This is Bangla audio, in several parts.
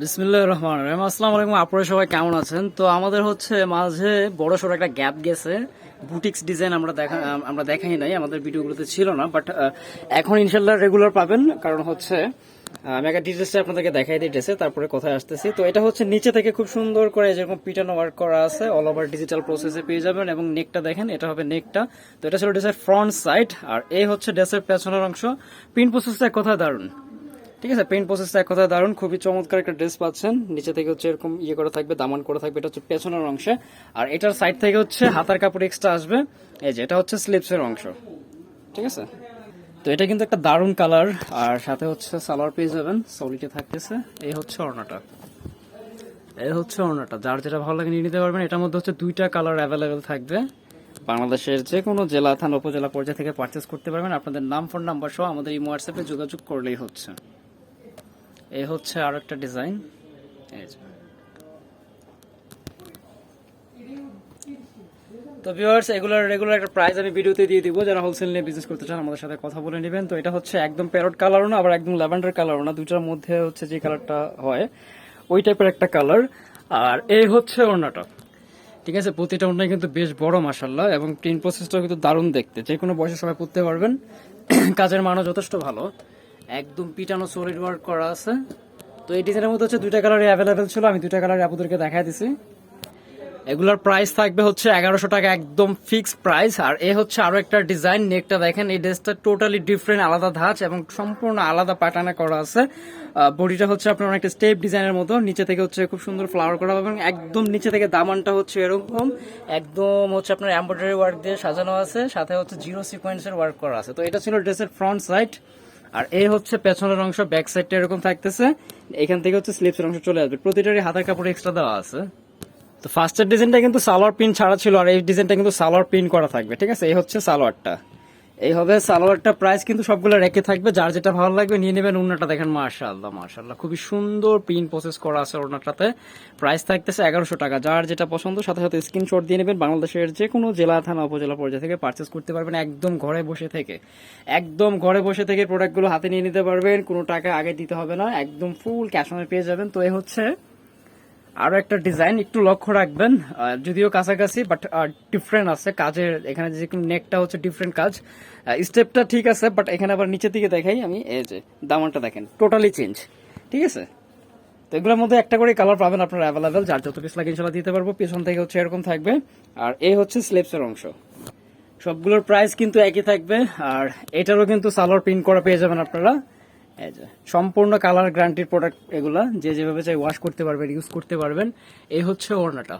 বিসমিল্লাহ রহমান রহিম। আসসালামু আলাইকুম, আপনারা সবাই কেমন আছেন? তো আমাদের হচ্ছে মাঝে বড় সড়ো একটা গ্যাপ গেছে। বুটিক্স ডিজাইন আমরা দেখা আমরা দেখাই নাই, আমাদের ভিডিওগুলোতে ছিল না বাট এখন ইনশাল্লাহ রেগুলার পাবেন। কারণ হচ্ছে আমি একটা ডিটেলসটা আপনাদেরকে দেখাই দিতেছে, তারপরে কোথায় আসতেছি। তো এটা হচ্ছে নিচে থেকে খুব সুন্দর করে যেরকম পিটানো ওয়ার্ক করা আছে অল ওভার ডিজিটাল প্রসেসে পেয়ে যাবেন, এবং নেকটা দেখেন, এটা হবে নেকটা তো এটা ছিল ড্রেসের ফ্রন্ট সাইড আর এই হচ্ছে ড্রেসের পেছনের অংশ। প্রিন্ট প্রসেসটা এক কথা দারুণ? ঠিক আছে পেইন্ট প্রসেসটা এক কথা দারুণ, খুবই চমৎকার একটা ড্রেস পাচ্ছেন। নিচে থেকে হচ্ছে এরকম ইয়ে করা থাকবে, দামান করা থাকবে, এটা হচ্ছে পেছনের অংশে। আর এটার সাইড থেকে হচ্ছে হাতার কাপড় এক্সট্রা আসবে। এই যে, এটা হচ্ছে স্লিপসের অংশ। ঠিক আছে? তো এটা কিন্তু একটা দারুণ কালার আর সাথে হচ্ছে সালোয়ার পেয়ে যাবেন সলিটে থাকতেছে। এই হচ্ছে অর্ণাটা এই হচ্ছে অর্ণাটা যার যেটা ভালো লাগে নিয়ে নিতে পারবেন। এটার মধ্যে হচ্ছে দুইটা কালার অ্যাভেলেবেল থাকবে। বাংলাদেশের যে কোনো জেলা, থানা, উপজেলা পর্যায়ে থেকে পারচেস করতে পারবেন। আপনাদের নাম ফোন নাম্বার সহ আমাদের এই হোয়াটসঅ্যাপে যোগাযোগ করলেই হচ্ছে। এই হচ্ছে আরও একটা ডিজাইন তো ভিউয়ার্স এগুলোর রেগুলার একটা প্রাইস আমি ভিডিওতে দিয়ে দিব। যারা হোলসেল নিয়ে বিজনেস করতে চান, আমাদের সাথে কথা বলে নেবেন। তো এটা হচ্ছে একদম প্যারট কালারও না, আবার একদম ল্যাভেন্ডার কালারও না। দুটার মধ্যে হচ্ছে যে কালারটা হয়, ওই টাইপের একটা কালার আর এই হচ্ছে ওড়নাটা। ঠিক আছে, প্রতিটা ওড়নাই কিন্তু বেশ বড় মাসাল্লাহ এবং প্রিন্ট প্রসেসটাও কিন্তু দারুণ দেখতে। যে কোনো বয়সের সবাই পড়তে পারবেন। কাজের মানও যথেষ্ট ভালো। একদম পিটানো সলিড ওয়ার্ক করা আছে। তো এই ডিজাইনের মধ্যে হচ্ছে দুইটা কালারই অ্যাভেলেবেল ছিল, আমি দুইটা কালার আপনাদেরকে দেখাই দিছি। এগুলোর প্রাইস থাকবে হচ্ছে এগারোশো টাকা, একদম ফিক্সড প্রাইস আর এ হচ্ছে আরও একটা ডিজাইন নেকটা দেখেন, এই ড্রেসটা টোটালি ডিফারেন্ট আলাদা ধাঁচ এবং সম্পূর্ণ আলাদা প্যাটার্নে করা আছে। বডিটা হচ্ছে আপনার অনেকটা স্টেপ ডিজাইনের মতো, নিচে থেকে হচ্ছে খুব সুন্দর ফ্লাওয়ার করা এবং একদম নিচে থেকে দামানটা হচ্ছে এরকম। একদম হচ্ছে আপনার এমব্রয়ডারি ওয়ার্ক দিয়ে সাজানো আছে, সাথে হচ্ছে জিরো সিকোয়েন্সের ওয়ার্ক করা আছে। তো এটা ছিল ড্রেসের ফ্রন্ট সাইড আর এই হচ্ছে পেছনের অংশ ব্যাক সাইডটা এরকম থাকতেছে। এখান থেকে হচ্ছে স্লিপসের অংশ চলে আসবে। প্রতিটারই হাতের কাপড় এক্সট্রা দেওয়া আছে। তো ফার্স্টের ডিজাইনটা কিন্তু সালোয়ার পিন ছাড়া ছিল, আর এই ডিজাইনটা কিন্তু সালোয়ার পিন করা থাকবে, ঠিক আছে? এই হচ্ছে সালোয়ারটা। এই হবে সালোয়ারটা প্রাইস কিন্তু সবগুলো রেখে থাকবে। যার যেটা ভালো লাগবে নিয়ে নেবেন ওনাটা দেখেন মার্শাল্লাহ মার্শাল্লাহ খুবই সুন্দর পিন প্রসেস করা আছে ওনাটাতে প্রাইস থাকতেছে এগারোশো টাকা। যার যেটা পছন্দ, সাথে সাথে স্ক্রিনশট দিয়ে নেবেন। বাংলাদেশের যে কোনো জেলা, থানা, উপজেলা পর্যায়ে থেকে পারচেস করতে পারবেন একদম ঘরে বসে থেকে। একদম ঘরে বসে থেকে প্রোডাক্টগুলো হাতে নিয়ে নিতে পারবেন। কোনো টাকা আগে দিতে হবে না। একদম ফুল ক্যাশ অনে পেয়ে যাবেন। তো এই হচ্ছে আরও একটা ডিজাইন একটু লক্ষ্য রাখবেন যদিও কাছাকাছি বাট ডিফারেন্ট আছে। কাজের এখানে যে নেকটা হচ্ছে ডিফারেন্ট কাজ। স্টেপটা ঠিক আছে বাট এখানে আবার নিচের দিকে দেখাই আমি, এই যে দামানটা দেখেন টোটালি চেঞ্জ ঠিক আছে? তো এগুলোর মধ্যে একটা করে কালার পাবেন আপনারা অ্যাভেলেবেল যার যত পিস লাগে ইনশাল্লাহ দিতে পারব। পেছন থেকে হচ্ছে এরকম থাকবে। আর এই হচ্ছে স্লেপসের অংশ। সবগুলোর প্রাইস কিন্তু একই থাকবে, আর এটারও কিন্তু সালোয়ার প্রিন্ট করা পেয়ে যাবেন আপনারা। সম্পূর্ণ কালার গ্যারান্টির প্রোডাক্ট এগুলা, যে যেভাবে চাই ওয়াশ করতে পারবেন ইউজ করতে পারবেন। এই হচ্ছে ওড়নাটা।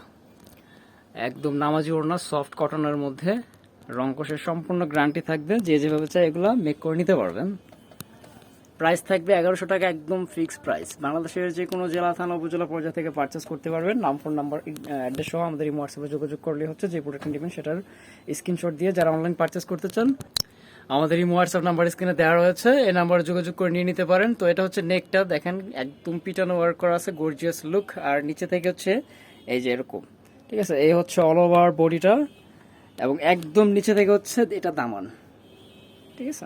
একদম নামাজি ওড়না সফট কটনের মধ্যে। রংকশের সম্পূর্ণ গ্যারান্টি থাকবে। যে যেভাবে চাই এগুলা মেক করে নিতে পারবেন। প্রাইস থাকবে এগারোশো টাকা, একদম ফিক্সড প্রাইস বাংলাদেশের যে কোনো জেলা, থানা, উপজেলা পর্যায়ে থেকে পারচেস করতে পারবেন। নাম ফোন নাম্বার অ্যাড্রেস সহ আমাদের এই হোয়াটসঅ্যাপে যোগাযোগ করলে হচ্ছে। যে প্রোডাক্ট নেবেন, সেটার স্ক্রিনশট দিয়ে যারা অনলাইন পারচেস করতে চান আমাদের এই হোয়াটসঅ্যাপ নাম্বার স্ক্রিনে দেওয়া রয়েছে। এই নাম্বারে যোগাযোগ করে নিয়ে নিতে পারেন। তো এটা হচ্ছে নেকটা। দেখেন, একদম পিটানো ওয়ার্ক করা আছে গর্জিয়াস লুক আর নিচে থেকে হচ্ছে এই যে এরকম। ঠিক আছে? এই হচ্ছে অল ওভার বডিটা এবং একদম নিচে থেকে হচ্ছে এটা দামান। ঠিক আছে?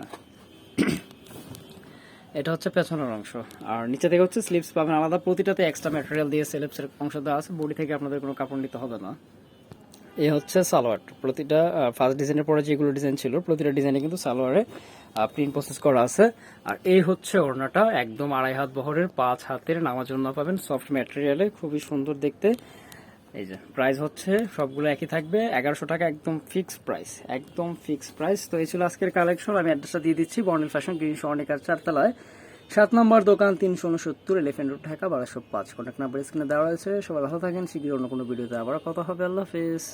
এটা হচ্ছে পেছনের অংশ। আর নিচে থেকে হচ্ছে স্লিপস পাবেন। আলাদা প্রতিটাতে এক্সট্রা ম্যাটেরিয়াল দিয়ে স্লিপসের অংশ দেওয়া আছে। বডি থেকে আপনাদের কোনো কাপড় নিতে হবে না। এই হচ্ছে সালোয়ার। প্রতিটা ফার্স্ট ডিজাইনের পরে যেগুলো ডিজাইন ছিল, প্রতিটা ডিজাইনে কিন্তু সালোয়ারে প্রিন্ট প্রসেস করা আছে। আর এই হচ্ছে ওড়নাটা, একদম আড়াই হাত বহরের, পাঁচ হাতের নামার জন্য পাবেন সফট ম্যাটেরিয়ালে খুবই সুন্দর দেখতে। এই যে প্রাইস হচ্ছে, সবগুলো একই থাকবে, এগারোশো টাকা, একদম ফিক্স প্রাইস একদম ফিক্স প্রাইস তো এই ছিল আজকের কালেকশন আমি অ্যাড্রেসটা দিয়ে দিচ্ছি, বর্ণিল ফ্যাশন গ্রিন স্বর্ণিকার চারতলায়। সাত নম্বর দোকান, তিনশো উনসত্তর এলিফেন্ট রোড ঢাকা বারোশো পাঁচ। কন্ট্যাক্ট নাম্বার স্ক্রিনে দেওয়া রয়েছে। সবাই ভালো থাকেন। শীঘ্রই অন্য কোনো ভিডিওতে আবার কথা হবে। আল্লাহ হাফেজ।